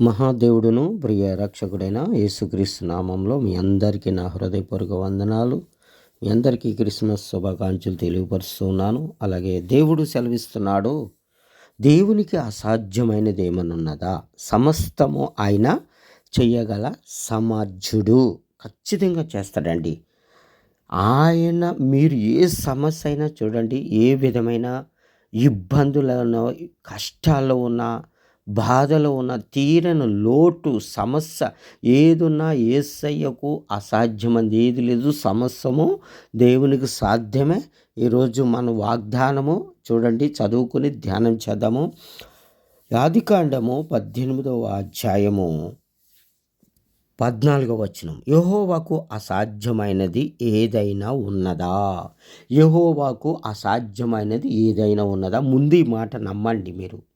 మహాదేవుడును ప్రియ రక్షకుడైన యేసుక్రీస్తు నామంలో మీ అందరికీ నా హృదయపూర్వక వందనాలు. మీ అందరికీ క్రిస్మస్ శుభాకాంక్షలు తెలియపరుస్తున్నాను. అలాగే దేవుడు సెలవిస్తున్నాడు దేవునికి అసాధ్యమైనది ఏమనున్నదా? సమస్తము ఆయన చెయ్యగల సమర్థుడు. ఖచ్చితంగా చేస్తాడండి. ఆయన మీరు ఏ సమస్య అయినా చూడండి ఏ విధమైన ఇబ్బందులను కష్టాల్లో ఉన్న బాధలో ఉన్న తీరని లోటు సమస్య ఏదున్నా ఏసయ్యకు అసాధ్యమంది. ఏది లేదు సమస్యము దేవునికి సాధ్యమే. ఈరోజు మన వాగ్దానము చూడండి చదువుకుని ధ్యానం చేద్దాము. యాదికాండము పద్దెనిమిదవ అధ్యాయము పద్నాలుగవ వచనం. యహోవాకు అసాధ్యమైనది ఏదైనా ఉన్నదా? యహోవాకు అసాధ్యమైనది ఏదైనా ఉన్నదా? ముందు ఈ మాట నమ్మండి మీరు.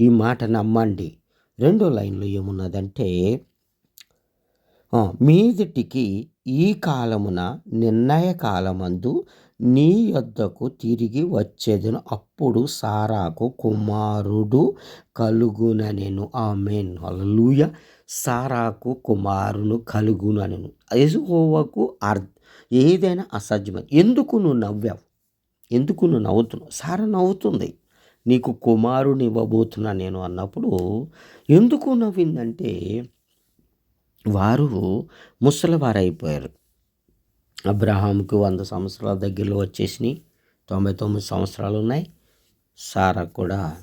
ఈ మాట నమ్మండి. రెండో లైన్లో ఏమున్నదంటే మీదిటికి ఈ కాలమున నిర్ణయ కాలమందు నీ యొద్దకు తిరిగి వచ్చేదను. అప్పుడు సారాకు కుమారుడు కలుగుననెను ఆమెన్. హల్లెలూయా. సారాకు కుమారును కలుగుననెను యెహోవాకు అర్ ఏదైనా అసాధ్యమే ఎందుకు నువ్వు నవ్వావు? ఎందుకు నువ్వు నవ్వుతున్నావు? సారా నవ్వుతుంది. నీకు కుమారుని ఇవ్వబోతున్నా నేను అన్నప్పుడు ఎందుకు నవ్విందంటే వారు ముసలివారైపోయారు. అబ్రహాంకు వంద సంవత్సరాల దగ్గరలో వచ్చేసినాయి. తొంభై తొమ్మిది సంవత్సరాలు ఉన్నాయి. సారా కూడా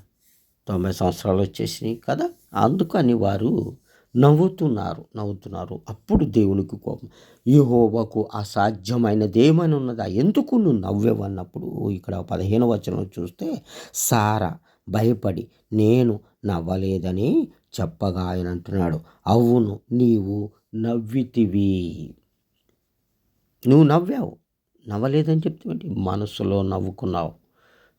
తొంభై సంవత్సరాలు వచ్చేసినాయి కదా. అందుకని వారు నవ్వుతున్నారు నవ్వుతున్నారు. అప్పుడు దేవునికి కోపం. ఈ హోబకు అసాధ్యమైనదేమని ఉన్నదా ఎందుకు నువ్వు నవ్వేవన్నప్పుడు? ఇక్కడ పదిహేను వచనం చూస్తే సారా భయపడి నేను నవ్వలేదని చెప్పగా ఆయన అంటున్నాడు. అవును నీవు నవ్వితివి. నువ్వు నవ్వావు. నవ్వలేదని చెప్తావేంటి మనసులో నవ్వుకున్నావు.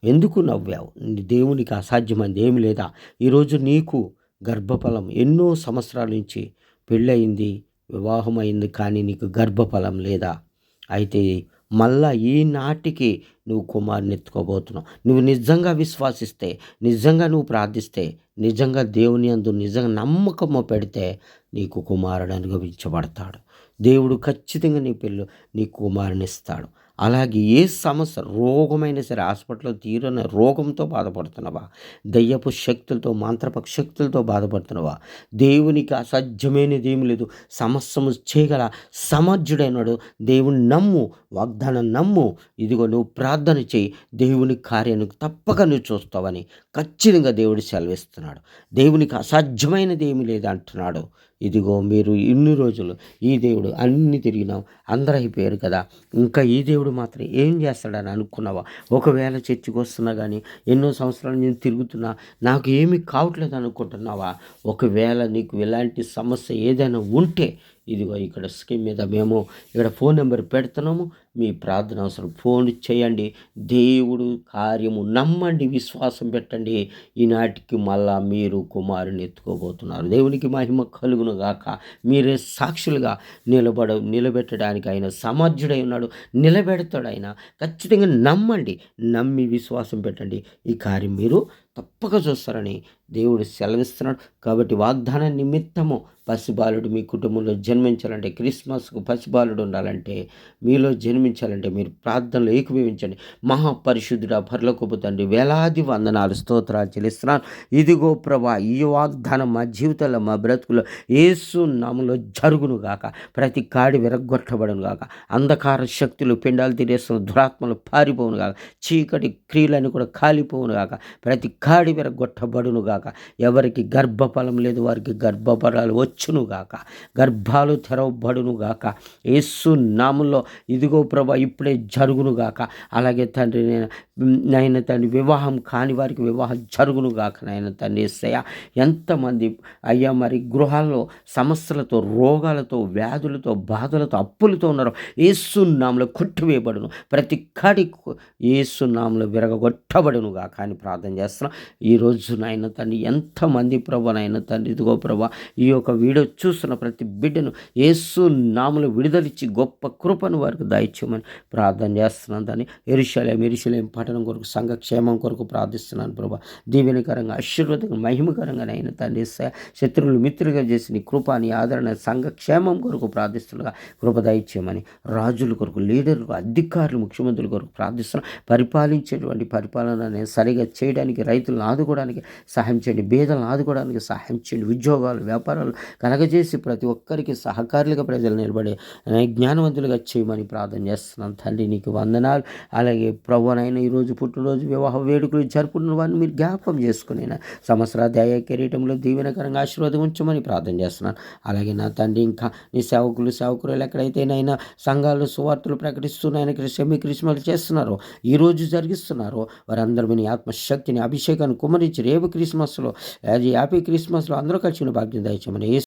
ఎందుకు నవ్వావు? దేవునికి అసాధ్యమైనది ఏమి లేదా? ఈరోజు నీకు గర్భఫలం. ఎన్నో సంవత్సరాల నుంచి పెళ్ళయింది వివాహం అయింది కానీ నీకు గర్భఫలం లేదా? అయితే మళ్ళా ఈనాటికి నువ్వు కుమారుని ఎత్తుకోబోతున్నావు. నువ్వు నిజంగా విశ్వాసిస్తే నిజంగా నువ్వు ప్రార్థిస్తే నిజంగా దేవుని అందు నిజంగా నమ్మకము పెడితే నీకు కుమారుడు అనుభవించబడతాడు. దేవుడు ఖచ్చితంగా నీ పిల్ల నీ కుమారుని ఇస్తాడు. అలాగే ఏ సమస్య రోగమైనా సరే హాస్పిటల్లో తీరని రోగంతో బాధపడుతున్నావా? దయ్యపు శక్తులతో మంత్రప శక్తులతో బాధపడుతున్నావా? దేవునికి అసాధ్యమైనది ఏమి లేదు. సమస్యము చేయగల సమర్థుడైనడు. దేవుని నమ్ము వాగ్దానం నమ్ము. ఇదిగో నువ్వు ప్రార్థన చేయి. దేవుని కార్యానికి తప్పక నువ్వు చూస్తావని ఖచ్చితంగా దేవుడు సెలవిస్తున్నాడు. దేవునికి అసాధ్యమైనది ఏమి లేదు అంటున్నాడు ఇదిగో మీరు ఇన్ని రోజులు ఈ దేవుడు అన్ని తిరిగినాం అందరూ అయిపోయారు కదా. ఇంకా ఈ దేవుడు మాత్రం ఏం చేస్తాడని అనుకున్నావా? ఒకవేళ చర్చికి వస్తున్నా కానీ ఎన్నో సంవత్సరాలు నేను తిరుగుతున్నా నాకు ఏమీ కావట్లేదు అనుకుంటున్నావా? ఒకవేళ నీకు ఎలాంటి సమస్య ఏదైనా ఉంటే ఇదిగో ఇక్కడ స్కీమ్ మీద మేము ఇక్కడ ఫోన్ నెంబర్ పెడుతున్నాము. మీ ప్రార్థన అవసరం. ఫోన్ చేయండి. దేవుడు కార్యము నమ్మండి. విశ్వాసం పెట్టండి. ఈనాటికి మళ్ళా మీరు కుమారుని ఎత్తుకోబోతున్నారు. దేవునికి మహిమ కలుగును గాక. మీరే సాక్షులుగా నిలబడ నిలబెట్టడానికి ఆయన సమర్థుడై ఉన్నాడు. నిలబెడతాడు ఆయన. ఖచ్చితంగా నమ్మండి. నమ్మి విశ్వాసం పెట్టండి. ఈ కార్యం మీరు తప్పక చూస్తారని దేవుడు సెలవిస్తున్నాడు. కాబట్టి వాగ్దాన నిమిత్తము పసిబాలుడు మీ కుటుంబంలో జన్మించాలంటే క్రిస్మస్కు పసిబాలుడు ఉండాలంటే మీలో జన్మించాలంటే మీరు ప్రార్థనలు ఏకీభవించండి. మహాపరిశుద్ధుడ పర్లకొప్పు తండ్రి వేలాది వందనాలు స్తోత్రాలు చెల్లిస్తున్నాను. ఇదిగో ప్రభా ఈ వాగ్దానం మా జీవితంలో మా బ్రతుకులో ఏసు నామలో జరుగును గాక. ప్రతి కాడి విరగొట్టబడును గాక. అంధకార శక్తులు పిండాలు తినేస్తున్న దురాత్మలు పారిపోవును గాక. చీకటి క్రియలన్నీ కూడా కాలిపోవును గాక. ప్రతి కాడి విరగొట్టబడునుగాక ఎవరికి గర్భఫలం లేదు వారికి గర్భఫలాలు వచ్చును గాక. గర్భాలు తెరవబడును గాక. యేసు నామంలో ఇదిగో ప్రభా ఇప్పుడే జరుగును గాక. అలాగే తండ్రి నేను నాయన తండ్రి వివాహం కాని వారికి వివాహం జరుగును గాక నాయన తండ్రి ఏసయ్య. ఎంతమంది అయ్యా మరి గృహాల్లో సమస్యలతో రోగాలతో వ్యాధులతో బాధలతో అప్పులతో ఉన్నారు ఏసునామంలో కొట్టివేయబడును. ప్రతి కాడి ఏసునామంలో విరగొట్టబడును విరగొట్టబడునుగాక అని ప్రార్థన చేస్తున్నాం. ఈరోజు నాయన తండ్రి ఎంతమంది ప్రభు నాయన తండ్రి. ఇదిగో ప్రభా ఈ యొక్క వీడియో చూస్తున్న ప్రతి బిడ్డను యేసు నాములు విడుదలిచ్చి గొప్ప కృపను వారికి దయచేయమని ప్రార్థన చేస్తున్నాను దాన్ని ఎరుశలేం ఎరుషలేం పట్టణం కొరకు సంఘక్షేమం కొరకు ప్రార్థిస్తున్నాను ప్రభా. దీవెనకరంగా ఆశీర్వదంగా మహిమకరంగా నాయన తండ్రి. శత్రువులు మిత్రులుగా చేసిన నీ కృప నీ ఆదరణ సంఘక్షేమం కొరకు ప్రార్థిస్తుండగా కృప దాయిచ్చామని రాజుల కొరకు లీడర్లు అధికారులు ముఖ్యమంత్రుల కొరకు ప్రార్థిస్తున్నాం. పరిపాలించేటువంటి పరిపాలన సరిగా చేయడానికి రైతులను ఆదుకోవడానికి సహాయం చేయండి. బేదలను ఆదుకోవడానికి సహాయం చేయండి. ఉద్యోగాలు వ్యాపారాలు కలగజేసి ప్రతి ఒక్కరికి సహకారులుగా ప్రజలు నిలబడే జ్ఞానవంతులుగా చేయమని ప్రార్థన చేస్తున్నాం. తండ్రి నీకు వందనాలు. అలాగే ప్రభునైనా ఈరోజు పుట్టినరోజు వివాహ వేడుకలు జరుపుకున్న వారిని మీరు జ్ఞాపకం చేసుకుని సంవత్సరాధ్యాయ కిరీటంలో దీవెనకరంగా ఆశీర్వాదం ఉంచమని ప్రార్థన చేస్తున్నాను అలాగే నా తండ్రి ఇంకా నీ సేవకులు సేవకులు ఎక్కడైతేనైనా సంఘాలు సువార్తలు ప్రకటిస్తున్నాయని సెమీ క్రిస్మలు చేస్తున్నారో ఈ రోజు జరిగిస్తున్నారో వారందరూ మీ ఆత్మశక్తిని అభిషేకాన్ని కుమరించి రేపు క్రిస్మస్లో అది హ్యాపీ క్రిస్మస్లో అందరూ కలిసి ఉన్న భాగ్యం దాయించమని